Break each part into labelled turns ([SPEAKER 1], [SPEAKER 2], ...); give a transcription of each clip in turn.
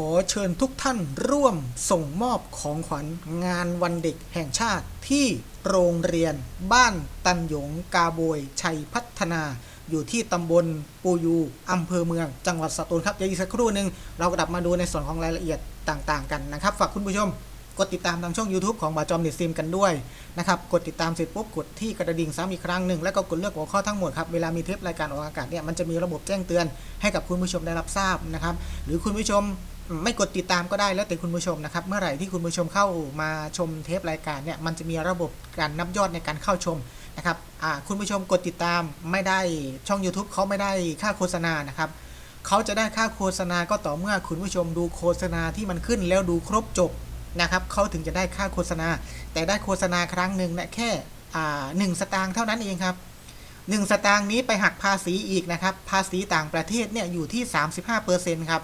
[SPEAKER 1] ขอเชิญทุกท่านร่วมส่งมอบของขวัญงานวันเด็กแห่งชาติที่โรงเรียนบ้านตันหยงกาโบยชัยพัฒนา อยู่ที่ตำบลปูยูอำเภอเมือง จังหวัดสตูลครับเดี๋ยวอีกสักครู่หนึ่งเรากลับมาดูในส่วนของรายละเอียดต่างๆ กันนะครับ ฝากคุณผู้ชม กดติดตามทางช่อง YouTube ของบาจอมเน็ตซิมกันด้วยนะครับ กดติดตามเสร็จปุ๊บกดที่กระดิ่งซ้ำอีกครั้งหนึ่งแล้วก็กดเลือกหัวข้อทั้งหมดครับเวลามีเทปรายการออกอากาศเนี่ยมันจะมีระบบแจ้งเตือนให้กับคุณผู้ชมได้รับทราบนะครับ หรือคุณผู้ชมไม่กดติดตามก็ได้แล้วแต่คุณผู้ชมนะครับ เมื่อไหร่ที่คุณผู้ชมเข้ามาชมเทปรายการเนี่ยมันจะมีระบบการนับยอดในการเข้าชมนะครับคุณผู้ชมกดติดตามไม่ได้ช่อง YouTube เขาไม่ได้ค่าโฆษณานะครับเขาจะได้ค่าโฆษณาก็ต่อเมื่อคุณผู้ชมดูโฆษณาที่มันขึ้นแล้วดูครบจบ นะครับเขาถึงจะได้ค่าโฆษณา แต่ได้โฆษณาครั้งหนึ่งนะแค่หนึ่งสตางค์เท่านั้นเองครับหนึ่งสตางค์นี้ไปหักภาษีอีกนะครับ ภาษีต่างประเทศเนี่ยอยู่ที่ 35%ครับ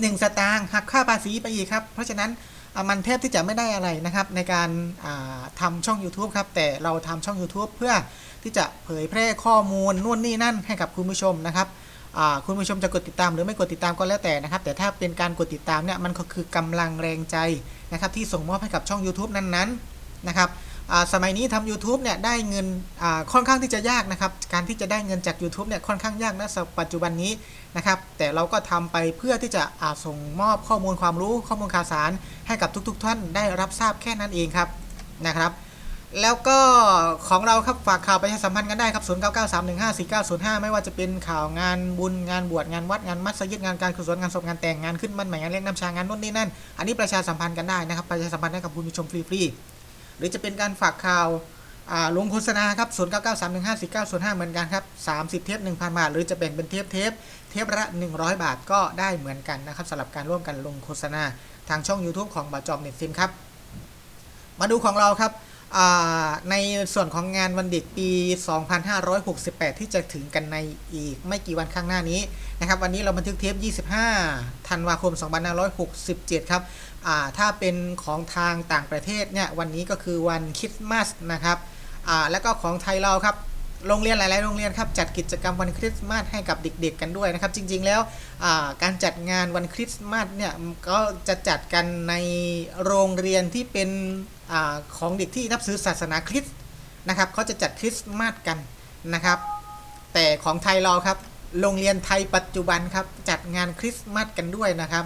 [SPEAKER 1] หนึ่งสตางค์หักค่าภาษีไปอีกครับ เพราะฉะนั้นมันแทบที่จะไม่ได้อะไรนะครับ ในการาทำช่อง YouTube ครับ แต่เราทำช่อง YouTube เพื่อที่จะเผยแพร่ข้อมูลนู่นนี่นั่นให้กับคุณผู้ชมนะครับ คุณผู้ชมจะกดติดตามหรือไม่กดติดตามก็แล้วแต่นะครับ แต่ถ้าเป็นการกดติดตามเนี่ยมันก็คือกำลังแรงใจนะครับที่ส่งมอบให้กับช่อง YouTube นั้นๆนะครับสมัยนี้ทำ YouTube เนี่ยได้เงินค่อนข้างที่จะยากนะครับ การที่จะได้เงินจาก YouTube เนี่ยค่อนข้างยากนะสำหรับปัจจุบันนี้นะครับ แต่เราก็ทำไปเพื่อที่จะาส่งมอบข้อมูลความรู้ข้อมูลข่าวสารให้กับทุก ๆ ท่านได้รับทราบแค่นั้นเองครับนะครับ แล้วก็ของเราครับฝากข่าวประชาสัมพันธ์กันได้ครับ 0 9 9 3 1 5 4 9 0 5 ไม่ว่าจะเป็นข่าวงานบุญงานบวชงานวัดงานมัสยิดงานการกุศลงานศพงานแต่งงานขึ้นบ้านใหม่งานเลี้ยงน้ำชางานนู่นนี่นั่น อันนี้ประชาสัมพันธ์กันได้นะครับ ประชาสัมพันธ์ให้กับคุณผู้ชมฟรีๆหรือจะเป็นการฝากข่าวาลงโฆษณาครับ0 9 9 3 1 5 4 9 0 5 เหมือนกันครับ 30 เทป 1,000 บาท หรือจะแบ่งเป็นเทปเทปเทปละ 100 บาทก็ได้เหมือนกันนะครับสำหรับการร่วมกันลงโฆษณาทางช่อง YouTube ของบาจอมเน็ตซิมครับ มาดูของเราครับ ในส่วนของงานวันเด็กปี 2568 ที่จะถึงกันในอีกไม่กี่วันข้างหน้านี้นะครับวันนี้เราบันทึกเทป 25 ธันวาคม 2567 ครับถ้าเป็นของทางต่างประเทศเนี่ยวันนี้ก็คือวันคริสต์มาสนะครับแล้วก็ของไทยเราครับ โรงเรียนหลาย ๆ โรงเรียนครับจัดกิจกรรมวันคริสต์มาสให้กับเด็ก ๆ กันด้วยนะครับ จริง ๆ แล้วการจัดงานวันคริสต์มาสเนี่ยก็จะจัดกันในโรงเรียนที่เป็นอของเด็กที่นับถือศาสนาคริสต์นะครับเขาจะจัดคริสต์มาสกันนะครับ แต่ของไทยเราครับ โรงเรียนไทยปัจจุบันครับจัดงานคริสต์มาสกันด้วยนะครับ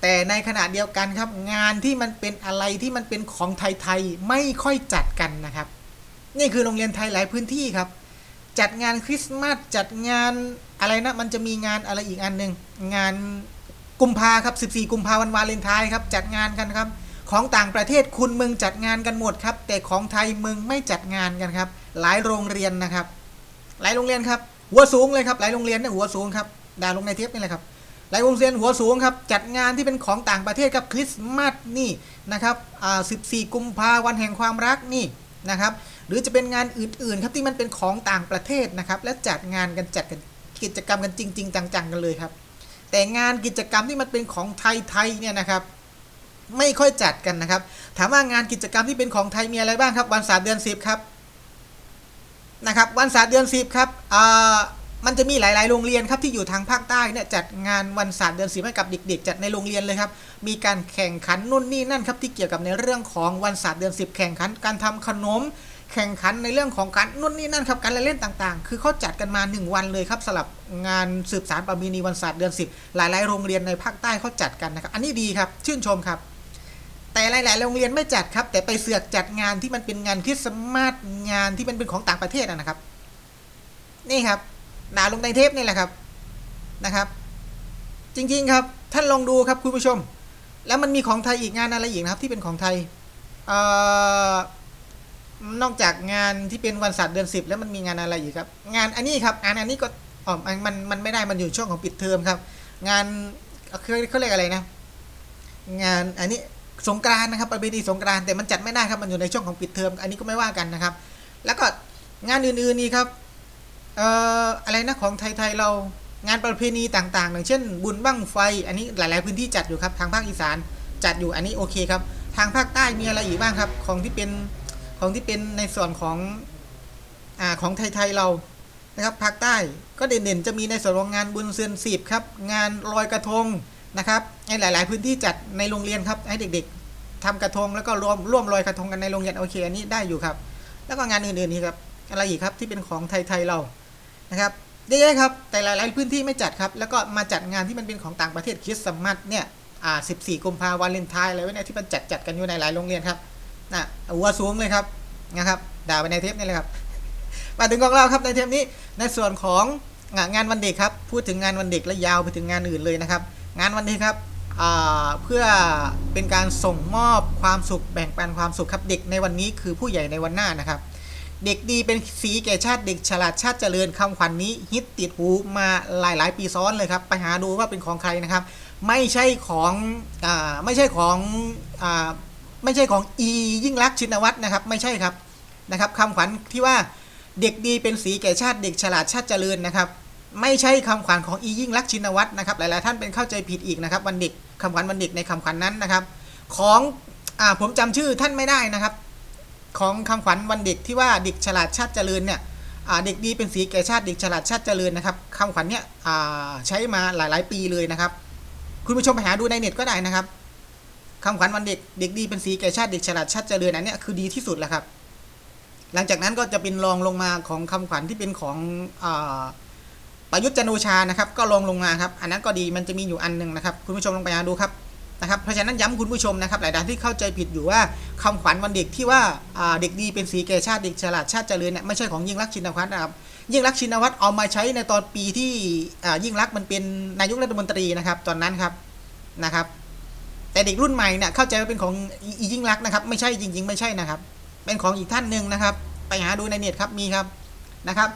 [SPEAKER 1] แต่ในขณะเดียวกันครับงานที่มันเป็นอะไรที่มันเป็นของไทย ๆ ไม่ค่อยจัดกันนะครับ นี่คือโรงเรียนไทยหลายพื้นที่ครับ จัดงานคริสต์มาสจัดงานอะไรนะ มันจะมีงานอะไรอีกอันหนึ่งงานกุมภาครับ 14 กุมภาวันวาเลนไทน์ครับ จัดงานกันครับ ของต่างประเทศคุณมึงจัดงานกันหมดครับ แต่ของไทยมึงไม่จัดงานกันครับ หลายโรงเรียนนะครับ หลายโรงเรียนครับ หัวสูงเลยครับ หลายโรงเรียนเนี่ยหัวสูงครับด่าลงในเทปนี่แหละครับหลายโรงเรียนหัวสูงครับ จัดงานที่เป็นของต่างประเทศครับคริสต์มาสนี่นะครับอ่า14 กุมภาวันแห่งความรักนี่นะครับ หรือจะเป็นงานอื่นๆครับที่มันเป็นของต่างประเทศนะครับ และจัดงานกันจัดกันกิจกรรมกันจริง ๆ จังๆกันเลยครับ แต่งานกิจกรรมที่มันเป็นของไทยๆเนี่ยนะครับไม่ค่อยจัดกันนะครับ ถามว่างานกิจกรรมที่เป็นของไทยมีอะไรบ้างครับ วันศาสตร์เดือนสิบครับนะครับ วันศาสตร์เดือนสิบครับอ่ามันจะมีหลาย ๆ โรงเรียนครับที่อยู่ทางภาคใต้เนี่ยจัดงานวันศาสตร์เดือนสิบให้กับเด็ก ๆ จัดในโรงเรียนเลยครับ มีการแข่งขันนู่นนี่นั่นครับที่เกี่ยวกับในเรื่องของวันศาสตร์เดือนสิบแข่งขันการทำขนม แข่งขันในเรื่องของการนู่นนี่นั่นครับการเล่นต่างๆ คือเขาจัดกันมา 1 วันเลยครับสำหรับงานสืบสารประเพณีวันศาสตร์เดือนสิบหลายๆ โรงเรียนในภาคใต้เขาจัดกันนะครับ อันนี้ดีครับ ชื่นชมครับ แต่หลาย ๆ โรงเรียนไม่จัดครับ แต่ไปเสือกจัดงานที่มันเป็นงานคริสต์มาสงานที่มันเป็นของต่างประเทศนะครับ นี่ครับหนาลงในเทปนี่แหละครับนะครับ จริง ๆ ครับ ท่านลองดูครับคุณผู้ชม แล้วมันมีของไทยอีกงานอะไรอีกนะครับ ที่เป็นของไทยเอ่อ นอกจากงานที่เป็นวันศาสตร์เดือนสิบแล้วมันมีงานอะไรอีกครับ งานอันนี้ครับงานอันนี้ก็อ๋อมันมันไม่ได้มันอยู่ช่วงของปิดเทอมครับ งานเขาเขาเรียกอะไรนะ งานอันนี้สงกรานนะครับประเพณีสงกรานแต่มันจัดไม่ได้ครับมันอยู่ในช่วงของปิดเทอมอันนี้ก็ไม่ว่ากันนะครับ แล้วก็งานอื่นๆนี่ครับเอ่ออะไรนะของไทยๆเรางานประเพณีต่างๆอย่างเช่น บุญบั้งไฟ อันนี้หลายๆพื้นที่จัดอยู่ครับทางภาคอีสานจัดอยู่อันนี้โอเคครับ ทางภาคใต้มีอะไรอีกบ้างครับ ของที่เป็น ของที่เป็นในส่วนของอ่าของไทยๆเรานะครับภาคใต้ก็เด่นๆจะมีในส่วนของงานบุญเสือนสีบครับ งานลอยกระทงนะครับให้หลาย ๆ พื้นที่จัดในโรงเรียนครับให้เด็ก ๆทำกระทงแล้วก็รวมร่วมลอยกระทงกันในโรงเรียนโอเคอันนี้ได้อยู่ครับ แล้วก็งานอื่นๆนี่ครับอะไรอีกครับที่เป็นของไทยๆเรานะครับเยอะๆครับแต่หลาย ๆ พื้นที่ไม่จัดครับ แล้วก็มาจัดงานที่มันเป็นของต่างประเทศคริสต์มาสเนี่ยอ่า14 กุมภาพันธ์วาเลนไทน์อะไรไว้เนี่ยที่มันจัดจัดกันอยู่ในหลายโรงเรียนครับ นะหัวสูงเลยครับนะครับด่าไปในเทปนี่เลยครับมาถึงของเราครับในเทปนี้ในส่วนของงานวันเด็กครับ พูดถึงงานวันเด็กและยาวไปถึงงานอื่นเลยนะครับ งานวันเด็กครับเพื่อเป็นการส่งมอบความสุขแบ่งปันความสุขครับเด็กในวันนี้คือผู้ใหญ่ในวันหน้านะครับ เด็กดีเป็นสีแก่ชาติเด็กฉลาดชาติเจริญคำขวัญนนี้ฮิตติดหูมาหลายหลายปีซ้อนเลยครับ ไปหาดูว่าเป็นของใครนะครับ ไม่ใช่ของอไม่ใช่ของอ ไม่ใช่ของอียิ่งรักชินวัตรนะครับไม่ใช่ครับนะครับคำขวัญที่ว่าเด็กดีเป็นสีแก่ชาติเด็กฉลาดชาติเจริญนะครับ ไม่ใช่คำขวัญของอียิ่งรักชินวัตรนะครับ หลาย ๆ ท่านเป็นเข้าใจผิดอีกนะครับ วันเด็กคำขวัญวันเด็กในคำขวัญนนั้นนะครับ ของอผมจำชื่อท่านไม่ได้นะครับ ของคำขวัญวันเด็กที่ว่าเด็กฉลาดชาติเจริญเนี่ยเด็กดีเป็นสีแก่ชาติเด็กฉลาดชาติเจริญนะครับคำขวัญเนี่ยใช้มาหลาย ๆ ปีเลยนะครับ คุณผู้ชมไปหาดูในเน็ตก็ได้นะครับ คำขวัญวันเด็กเด็กดีเป็นสีแก่ชาติเด็กฉลาดชาติเจริญอันนี้คือดีที่สุดแล้วครับ หลังจากนั้นก็จะเป็นรองลงมาของคำขวัญที่เป็นของอประยุทธ์จันโอชานะครับ ก็ลงลงมาครับอันนั้นก็ดีมันจะมีอยู่อันหนึ่งนะครับ คุณผู้ชมลองไปหาดูครับนะครับเพราะฉะนั้นย้ำคุณผู้ชมนะครับ หลายท่านที่เข้าใจผิดอยู่ว่าคำขวัญวันเด็กที่ว่าเด็กดีเป็นสีแก่ชาติเด็กฉลาดชาติเจริญเนี่ยไม่ใช่ของยิ่งรักชินวัตรนะครับยิ่งรักชินวัตรเอามาใช้ในตอนปีที่ยิ่งรักมันเป็นนายกรัฐมนตรีนะครับ ตอนนั้นครับนะครับ แต่เด็กรุ่นใหม่เนี่ยเข้าใจว่าเป็นของอียิ่งรักนะครับ ไม่ใช่จริง ๆ ไม่ใช่นะครับ เป็นของอีกท่านหนึ่งนะครับ ไปหาดูในเน็ตครับมีครับนะครับ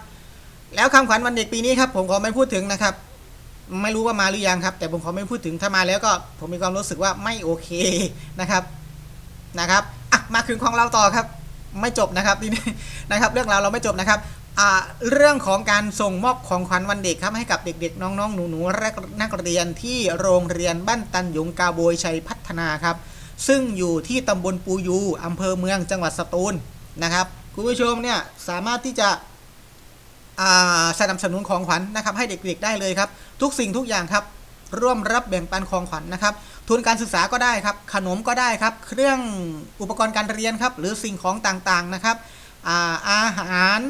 [SPEAKER 1] แล้วคำขวัญวันเด็กปีนี้ครับ ผมขอไม่พูดถึงนะครับ ไม่รู้ว่ามาหรือยังครับ แต่ผมขอไม่พูดถึงถ้ามาแล้วก็ผมมีความรู้สึกว่าไม่โอเคนะครับนะครับอะมาถึงของเราต่อครับ ไม่จบนะครับทีนี้นะครับ เรื่องราวเราไม่จบนะครับ เรื่องของการส่งมอบของขวัญวันเด็กครับให้กับเด็กๆ น้องๆ หนูๆและนักเรียนที่โรงเรียนบ้านตันหยงกาโบยชัยพัฒนาครับ ซึ่งอยู่ที่ตำบลปูยูอำเภอเมืองจังหวัดสตูลนะครับคุณผู้ชมเนี่ยสามารถที่จะสนับสนุนของขวัญนนะครับให้เด็กๆได้เลยครับ ทุกสิ่งทุกอย่างครับ ร่วมรับแบ่งปันของขวัญนนะครับ ทุนการศึกษาก็ได้ครับ ขนมก็ได้ครับ เครื่องอุปกรณ์การเรียนครับ หรือสิ่งของต่างๆนะครับอาอาหาร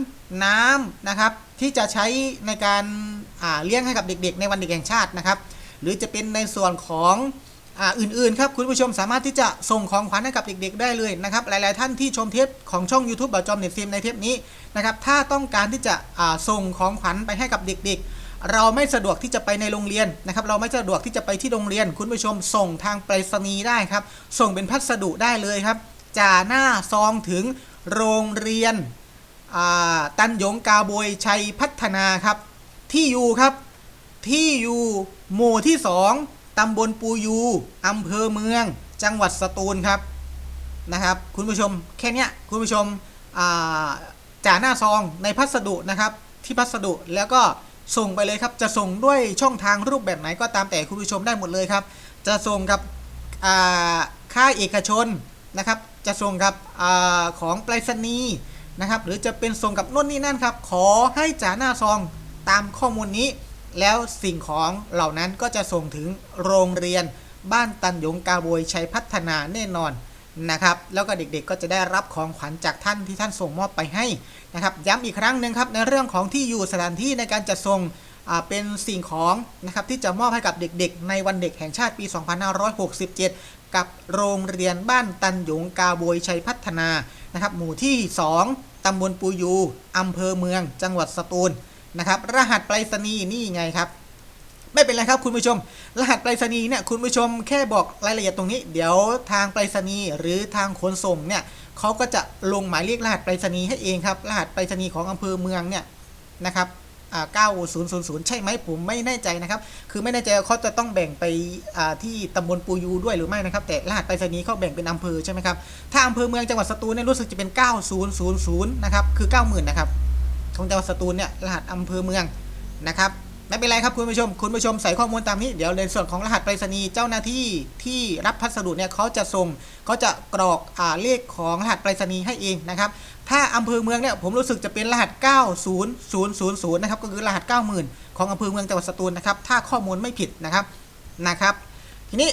[SPEAKER 1] น้ำนะครับที่จะใช้ในการเลี้ยงให้กับเด็กๆ ในวันเด็กแห่งชาตินะครับ หรือจะเป็นในส่วนของอื่นๆครับคุณผู้ชมสามารถที่จะส่งของขวัญให้กับเด็ก ๆ ได้เลยนะครับ หลายๆท่านที่ชมเทปของช่อง YouTube บาจอมเน็ตฟิล์มในเทปนี้นะครับถ้าต้องการที่จะส่งของขวัญไปให้กับเด็ก ๆเราไม่สะดวกที่จะไปในโรงเรียนนะครับ เราไม่สะดวกที่จะไปที่โรงเรียน คุณผู้ชมส่งทางไปรษณีย์ได้ครับ ส่งเป็นพัสดุได้เลยครับจ่าหน้าซองถึงโรงเรียน ตันหยงกาบวยชัยพัฒนาครับ ที่อยู่ครับ ที่อยู่หมู่ที่2ตำบลปูยูอำเภอเมือง จังหวัดสตูลครับนะครับ คุณผู้ชมแค่นี้คุณผู้ชมจ่าหน้าซองในพัสดุนะครับ ที่พัสดุแล้วก็ส่งไปเลยครับ จะส่งด้วยช่องทางรูปแบบไหนก็ตามแต่คุณผู้ชมได้หมดเลยครับ จะส่งกับค่ายเอกชนนะครับ จะส่งกับอของไปรษณีย์ นะครับ หรือจะเป็นส่งกับนู่นนี่นั่นครับ ขอให้จ่าหน้าซองตามข้อมูลนี้ แล้วสิ่งของเหล่านั้นก็จะส่งถึงโรงเรียนบ้านตันหยงกาบวยชัยพัฒนาแน่นอนนะครับ แล้วก็เด็กๆก็จะได้รับของขวัญจากท่านที่ท่านส่งมอบไปให้นะครับ ย้ำอีกครั้งหนึ่งครับในเรื่องของที่อยู่สถานที่ในการจัดส่งเป็นสิ่งของนะครับที่จะมอบให้กับเด็กๆ ในวันเด็กแห่งชาติปี 2567 กับโรงเรียนบ้านตันหยงกาบวยชัยพัฒนานะครับ หมู่ที่ 2 ตำบลปูยูอำเภอเมือง จังหวัดสตูลนะครับ รหัสไปรษณีย์นี่ไงครับ ไม่เป็นไรครับคุณผู้ชม รหัสไปรษณีย์เนี่ยคุณผู้ชมแค่บอกรายละเอียดตรงนี้ เดี๋ยวทางไปรษณีย์หรือทางขนส่งเนี่ยเขาก็จะลงหมายเลขรหัสไปรษณีย์ให้เองครับ รหัสไปรษณีย์ของอำเภอเมืองเนี่ยนะครับ 9000 ใช่ไหมผมไม่แน่ใจนะครับ คือไม่แน่ใจเขาจะต้องแบ่งไปที่ตำบลปูยูด้วยหรือไม่นะครับ แต่รหัสไปรษณีย์เขาแบ่งเป็นอำเภอใช่ไหมครับ ถ้าอำเภอเมืองจังหวัดสตูลเนี่ยรู้สึกจะเป็น 9000 นะครับ คือ 90,000 นะครับ ของจังหวัดสตูลเนี่ยรหัสอำเภอเมืองนะครับ ไม่เป็นไรครับคุณผู้ชม คุณผู้ชมใส่ข้อมูลตามนี้ เดี๋ยวในส่วนของรหัสไปรษณีย์เจ้าหน้าที่ที่รับพัสดุเนี่ยเขาจะส่งเขาจะกรอกอเลขของรหัสไปรษณีย์ให้เองนะครับ ถ้าอำเภอเมืองเนี่ยผมรู้สึกจะเป็นรหัส 90000 นะครับก็คือรหัส 90,000 ของอำเภอเมืองจังหวัดสตูลนะครับถ้าข้อมูลไม่ผิดนะครับนะครับ ทีนี้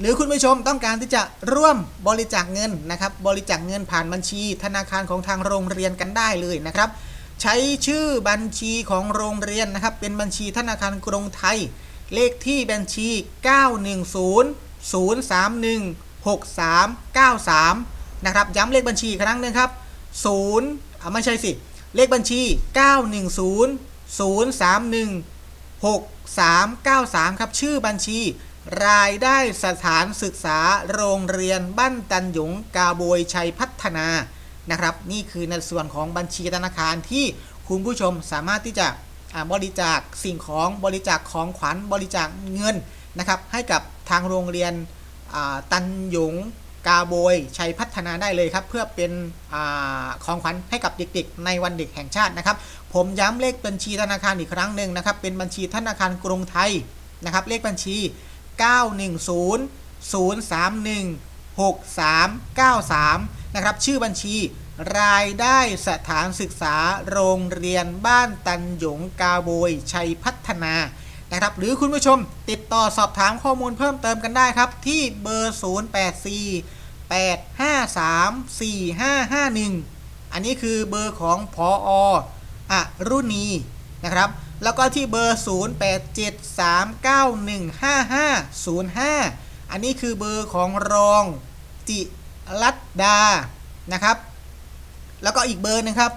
[SPEAKER 1] หรือคุณผู้ชมต้องการที่จะร่วมบริจาคเงินนะครับ บริจาคเงินผ่านบัญชี ธนาคารของทางโรงเรียนกันได้เลยนะครับ ใช้ชื่อบัญชีของโรงเรียนนะครับ เป็นบัญชีธนาคารกรุงไทย เลขที่บัญชี 910 031 6393 นะครับ ย้ำเลขบัญชีครั้งหนึงครับ0อ่าไม่ใช่สิ เลขบัญชี 910 031 6393 ครับ ชื่อบัญชี รายได้สถานศึกษาโรงเรียนบ้านตันหยงกาโบยชัยพัฒนานะครับ นี่คือในส่วนของบัญชีธนาคารที่คุณผู้ชมสามารถที่จะอ่าบริจาคสิ่งของบริจาคของขวัญบริจาคเงินนะครับ ให้กับทางโรงเรียนอ่าตันหยง กาโบยชัยพัฒนาได้เลยครับ เพื่อเป็นอของขวัญให้กับเด็กๆ ในวันเด็กแห่งชาตินะครับ ผมย้ำเลขบัญชีธนาคารอีกครั้งหนึ่งนะครับ เป็นบัญชีธนาคารกรุงไทยนะครับ เลขบัญชี 910 031 6393 นะครับ ชื่อบัญชีรายได้สถานศึกษาโรงเรียนบ้านตันหยงกาโบย ชัยพัฒนานะครับ หรือคุณผู้ชมติดต่อสอบถามข้อมูลเพิ่มเติมกันได้ครับ ที่เบอร์ 084 853 4551 อันนี้คือเบอร์ของพออรุณีนะครับ แล้วก็ที่เบอร์ 0873915505 อันนี้คือเบอร์ของรองจิรัตดานะครับ แล้วก็อีกเบอร์หนึงครับ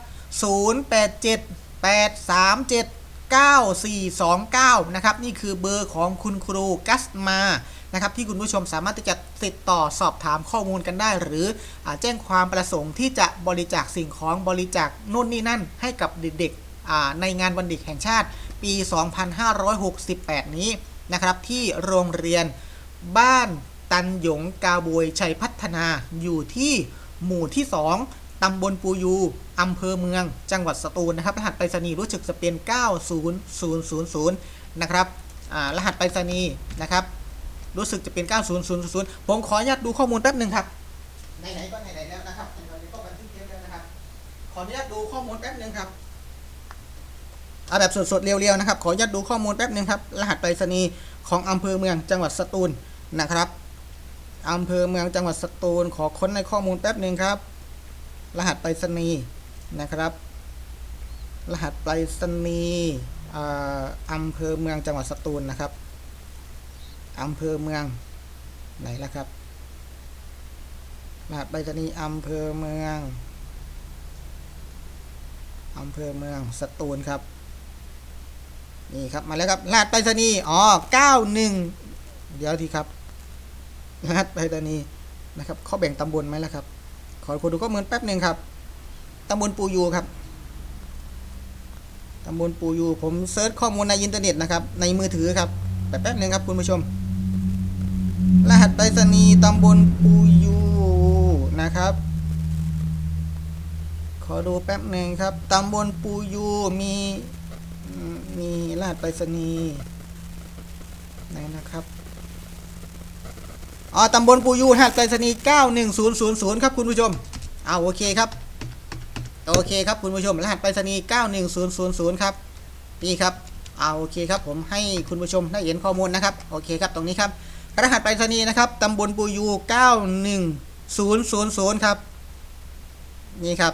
[SPEAKER 1] 0878379429 นะครับ นี่คือเบอร์ของคุณครูกัสมา นะครับที่คุณผู้ชมสามารถที่จะติดต่อสอบถามข้อมูลกันได้ หรืออแจ้งความประสงค์ที่จะบริจาคสิ่งของบริจาคนู่นนี่นั่น ให้กับเด็กๆในงานวันเด็กแห่งชาติ ปี 2568 นี้นะครับที่โรงเรียนบ้านตันหยงกาบวยชัยพัฒนาอยู่ที่หมู่ที่ 2 ตำบลปูยูอำเภอเมือง จังหวัดสตูลนะครับ รหัสไปรษณีย์รู้สึกจะเป็น 90000 นะครับรหัสไปรษณีย์นะครับ รู้สึกจะเป็น 90000 ผมขออนุญาตดูข้อมูลแป๊บหนึ่งครับ ไหนๆก็ไหนๆแล้วนะครับไหนๆก็บันทึกเทปแล้วนะครับ ขออนุญาตดูข้อมูลแป๊บหนึ่งครับเอาแบบสดๆเรียวๆนะครับ ขออนุญาตดูข้อมูลแป๊บหนึ่งครับ รหัสไปรษณีย์ของอำเภอเมืองจังหวัดสตูลนะครับอำเภอเมืองจังหวัดสตูล ขอค้นในข้อมูลแป๊บหนึ่งครับ รหัสไปรษณีย์นะครับ รหัสไปรษณีย์อ่าอำเภอเมืองจังหวัดสตูลนะครับ อำเภอเมืองไหนล่ะครับรหัสไปรษณีย์อำเภอเมืองอำเภอเมืองสตูลครับ นี่ครับมาแล้วครับรหัสไปรษณีย์อ๋อ91เดี๋ยวทีครับรหัสไปรษณีย์นะครับเขาแบ่งตำบลไหมล่ะครับ ขอดูข้อมูลแป๊บหนึ่งครับตำบลปูยูครับตำบลปูยูผมเซิร์ชข้อมูลในอินเทอร์เน็ตนะครับในมือถือครับแป๊บหนึ่งครับคุณผู้ชม ไปรษณีย์ตำบลปูยูนะครับ ขอดูแป๊บหนึ่งครับตำบลปูยูมีมมีรหัสไปรษณีย์ไหนนะครับอ๋อตำบลปูยูรหัสไปรษณีย์91000 ครับคุณผู้ชมเอาโอเคครับ โอเคครับคุณผู้ชม รหัสไปรษณีย์91000 ครับนี่ครับเอาโอเคครับผมให้คุณผู้ชมได้เห็นข้อมูลนะครับ โอเคครับตรงนี้ครับ รหัสไปรษณีย์นะครับตำบลปูยู 91000 ครับ นี่ครับ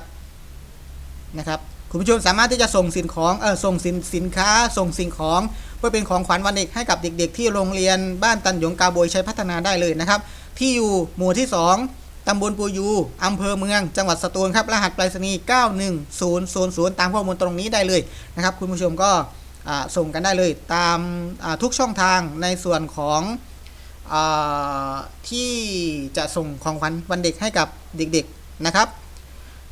[SPEAKER 1] นะครับ คุณผู้ชมสามารถที่จะส่งสินของ เออส่งสินสินค้า ส่งสิ่งของ เพื่อเป็นของขวัญวันเด็กให้กับเด็ก ๆ ที่โรงเรียนบ้านตันหยงกาโบยใช้พัฒนาได้เลยนะครับ ที่อยู่หมู่ที่ 2ตำบลปูยู อำเภอเมือง จังหวัดสตูลครับ รหัสไปรษณีย์ 91000 ตามข้อมูลตรงนี้ได้เลยนะครับ คุณผู้ชมก็ส่งกันได้เลยตามทุกช่องทางในส่วนของ ที่จะส่งของขวัญวันเด็กให้กับเด็กๆนะครับ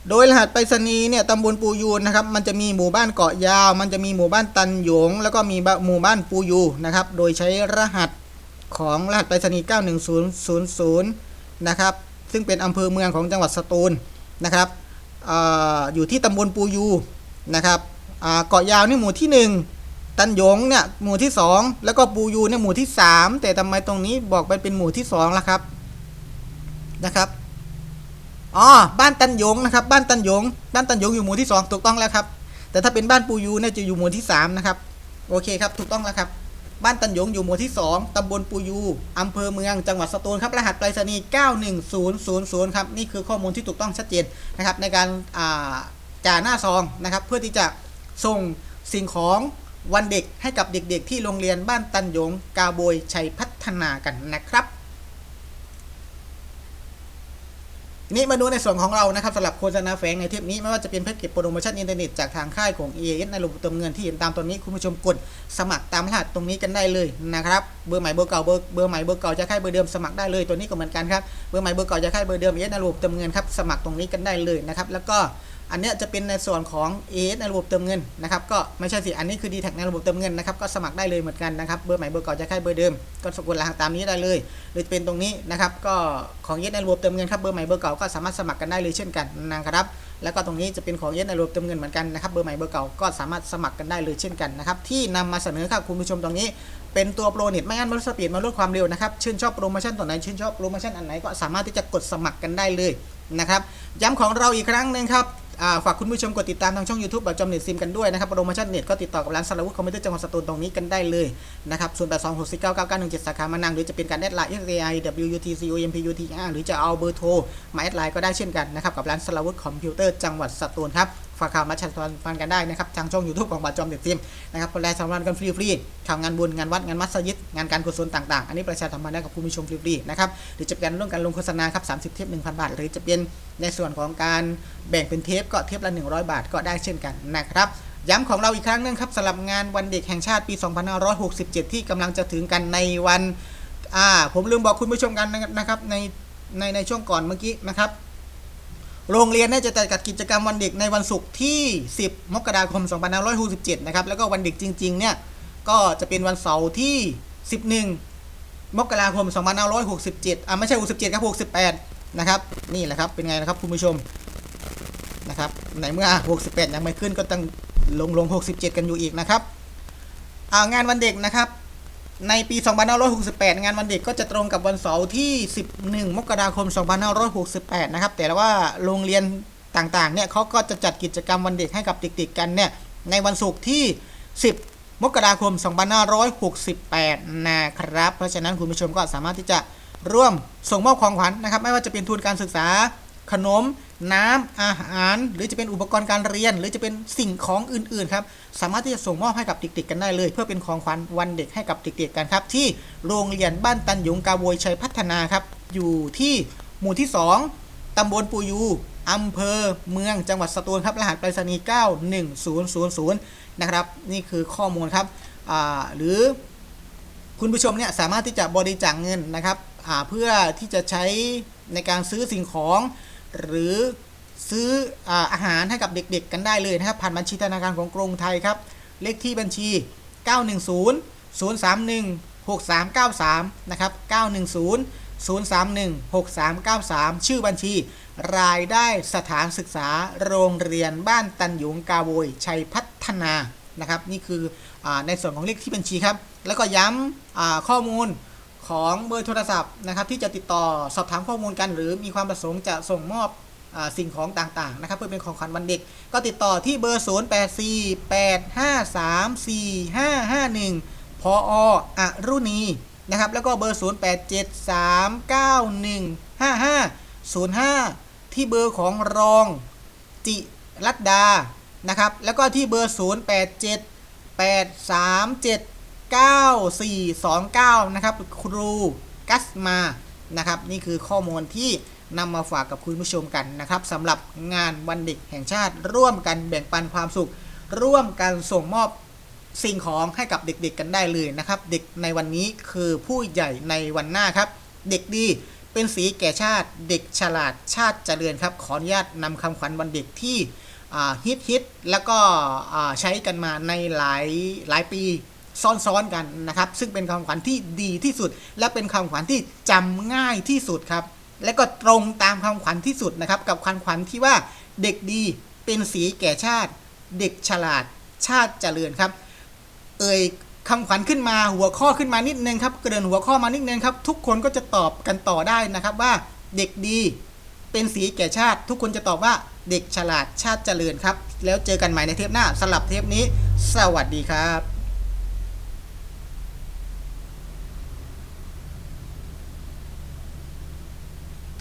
[SPEAKER 1] โดยรหัสไปรษณีย์เนี่ยตำบลปูยูนนะครับมันจะมีหมู่บ้านเกาะยาว มันจะมีหมู่บ้านตันหยง แล้วก็มีหมู่บ้านปูยูนะครับโดยใช้รหัสของรหัสไปรษณีย์91000นะครับซึ่งเป็นอำเภอเมืองของจังหวัดสตูลนะครับออยู่ที่ตำบลปูยูนะครับเกาะยาวนี่หมู่ที่ 1 ตันหยงเนี่ยหมู่ที่ 2 แล้วก็ปูยูเนี่ยหมู่ที่ 3 แต่ทำไมตรงนี้บอกไปเป็นหมู่ที่2ล่ะครับนะครับอ๋อบ้านตันหยงนะครับ บ้านตันหยง บ้านตันหยงอยู่หมู่ที่ 2 ถูกต้องแล้วครับ แต่ถ้าเป็นบ้านปูยูเนี่ยจะอยู่หมู่ที่ 3 นะครับ โอเคครับ ถูกต้องแล้วครับ บ้านตันหยงอยู่หมู่ที่ 2ตำบลปูยูอำเภอเมือง จังหวัดสตูลครับ รหัสไปรษณีย์91000 ครับ นี่คือข้อมูลที่ถูกต้องชัดเจนนะครับ ในการจ่าหน้าซองนะครับ เพื่อที่จะส่งสิ่งของ วันเด็กให้กับเด็กๆ ที่โรงเรียนบ้านตันยงกาโบยชัยพัฒนากันนะครับนี่มาดูในส่วนของเรานะครับสำหรับโฆษณาแฝงในเทปนี้ไม่ว่าจะเป็นแพ็กเกจโปรโมชั่นอินเทอร์เน็ตจากทางค่ายของ EAS ในระบบเติมเงินที่เห็นตามตัวนี้คุณผู้ชมกดสมัครตามรหัสตรงนี้กันได้เลยนะครับเบอร์ใหม่เบอร์เก่าเบอร์เบอร์ใหม่เบอร์เก่าจะค่ายเบอร์เดิมสมัครได้เลยตัวนี้ก็เหมือนกันครับเบอร์ใหม่เบอร์เก่าจะค่ายเบอร์เดิม EAS ในระบบเติมเงินครับสมัครตรงนี้กันได้เลยนะครับแล้วก็ อันนี้จะเป็นในส่วนของ AS ในระบบเติมเงินนะครับก็ไม่ใช่สิอันนี้คือ d t แทในระบบเติมเงินนะครับก็สมัครได้เลยเหมือนกันนะครับเบอร์ใหม่เบอร์เก่าจะค่ายเบอร์เดิมก็สกุลรหัสตามนี้ได้เลยหรือจะเป็นตรงนี้นะครับก็ของเยสในระบบเติมเงินครับเบอร์ใหม่เบอร์เก่าก็สามารถสมัครกันได้เลยเช่นกันนะครับแล้วก็ตรงนี้จะเป็นของเยสในระบบเติมเงินเหมือนกันนะครับเบอร์ใหม่เบอร์เก่าก็สามารถสมัครกันได้เลยเช่นกันนะครับที่นำมาเสนอครับคุณผู้ชมตรงนี้เป็นตัวโปรเน็ตไม่งั้นมันลดสปีดมันลดความเร็วนะครับชื่นชอบโปรโมชั่นตัวไหนชื่นชอบโปรโมชั่นอันไหนก็สามารถที่จะกดสมัครกันได้เลยนะครับย้ำของเราอีกครั้งหนึ่งครับ ฝากคุณผู้ชมกดติดตามทางช่อง YouTube แบบจอมเน็ตซิมกันด้วยนะครับโปรโมชั่นเน็ตก็ติดต่อกับร้านสารวุฒิคอมพิวเตอร์จังหวัดสตูลตรงนี้กันได้เลยนะครับส่วนแปดสองหกสาขามานังหรือจะเป็นการแอดไลน์ S A I W U T C O M P U T R หรือจะเอาเบอร์โทรมาแอดไลน์ก็ได้เช่นกันนะครับกับร้านสารวุฒิคอมพิวเตอร์จังหวัดสตูลครับฝากข่าวมาแชันฟันกันได้นะครับทางช่อง YouTube ของบาจอมเด็ดซิมนะครับคนแรกสำรันกันฟรีๆข่าวงานบุญงานวัดงานมัสยิดงานการกุศลต่างๆ อันนี้ประชาสัมพันธ์ได้กับคุณผู้ชมฟรีๆนะครับหรือจะเป็นเรื่องการลงโฆษณาครับ30เทป1,000บาท หรือจะเป็นในส่วนของการแบ่งเป็นเทปก็เทปละ100บาทก็ได้เช่นกันนะครับย้ำของเราอีกครั้งหนึงครับสำหรับงานวันเด็กแห่งชาติปี 2567 ที่กำลังจะถึงกันในวันอ่าผมลืมบอกคุณผู้ชมกันนะครับในในในช่วงก่อนเมื่อกี้นะครับ โรงเรียนเนี่ยจะจัดกิจกรรมวันเด็กในวันศุกร์ที่ 10 มกราคม 2567 นะครับ แล้วก็วันเด็กจริง ๆ เนี่ย ก็จะเป็นวันเสาร์ที่ 11 มกราคม 2567 อ่าไม่ใช่ 67 ครับ 68 นะครับ นี่แหละครับ เป็นไงนะครับคุณผู้ชม นะครับในเมื่อ 68 ยังไม่ขึ้นก็ต้องลงลง 67 กันอยู่อีกนะครับอ่างานวันเด็กนะครับ ในปี 2568 งานวันเด็กก็จะตรงกับวันเสาร์ที่ 11 มกราคม 2568 นะครับ แต่ว่าโรงเรียนต่างๆ เนี่ยเขาก็จะจัดกิจกรรมวันเด็กให้กับเด็กๆ กันเนี่ย ในวันศุกร์ที่ 10 มกราคม 2568 นะครับ เพราะฉะนั้นคุณผู้ชมก็สามารถที่จะร่วมส่งมอบของขวัญนะครับ ไม่ว่าจะเป็นทุนการศึกษาขนม น้ำอาหาร หรือจะเป็นอุปกรณ์การเรียน หรือจะเป็นสิ่งของอื่นๆครับสามารถที่จะส่งมอบให้กับเด็กๆกันได้เลย เพื่อเป็นของขวัญวันเด็กให้กับเด็กๆกันครับ ที่โรงเรียนบ้านตันหยงกาโวยชัยพัฒนาครับ อยู่ที่หมู่ที่ 2ตำบลปูยูอำเภอเมืองจังหวัดสตูลครับรหัสไปรษณีย์91000นะครับนี่คือข้อมูลครับหรือคุณผู้ชมเนี่ยสามารถที่จะบริจาคเงินนะครับเพื่อที่จะใช้ในการซื้อสิ่งของ หรือซื้ออาอาหารให้กับเด็กๆกันได้เลยนะครับ ผ่านบัญชีธนาคารของกรุงไทยครับ เลขที่บัญชี 910 031 6393 นะครับ 910 031 6393 ชื่อบัญชี รายได้สถานศึกษาโรงเรียนบ้านตันหยงกาโวยชัยพัฒนานะครับ นี่คืออในส่วนของเลขที่บัญชีครับ แล้วก็ย้ำข้อมูล ของเบอร์โทรศัพท์นะครับที่จะติดต่อสอบถามข้อมูลกัน หรือมีความประสงค์จะส่งมอบอสิ่งของต่างๆนะครับเพื่อเป็นของขวัญวันเด็ก ก็ติดต่อที่เบอร์ 0 8 4 8 5 3 4 5 5 1 พออรุณีนะครับแล้วก็เบอร์ 0 8 7 3 9 1 5 5 0 5 ที่เบอร์ของรองจิรัตดานะครับแล้วก็ที่เบอร์ 0 8 7 8 3 7 9429 นะครับ ครูกัสมานะครับ นี่คือข้อมูลที่นำมาฝากกับคุณผู้ชมกันนะครับสำหรับงานวันเด็กแห่งชาติ ร่วมกันแบ่งปันความสุข ร่วมกันส่งมอบสิ่งของให้กับเด็กๆกันได้เลยนะครับ เด็กในวันนี้คือผู้ใหญ่ในวันหน้าครับ เด็กดีเป็นสีแก่ชาติ เด็กฉลาดชาติเจริญครับ ขออนุญาตนำคำขวัญวันเด็กที่ฮิตฮิตแล้วก็ใช้กันมาในหลายหลายปี ซ้อนๆกันนะครับ ซึ่งเป็นคำขวัญที่ดีที่สุด และเป็นคำขวัญที่จำง่ายที่สุดครับ และก็ตรงตามคำขวัญที่สุดนะครับ กับคำขวัญที่ว่าเด็กดีเป็นสีแก่ชาติ เด็กฉลาดชาติเจริญครับ เอ่ยคำขวัญขึ้นมาหัวข้อขึ้นมานิดนึงครับเกริ่นหัวข้อมานิดนึงครับทุกคนก็จะตอบกันต่อได้นะครับว่าเด็กดีเป็นสีแก่ชาติ ทุกคนจะตอบว่าเด็กฉลาดชาติเจริญครับ แล้วเจอกันใหม่ในเทปหน้าสำหรับเทปนี้ สวัสดีครับ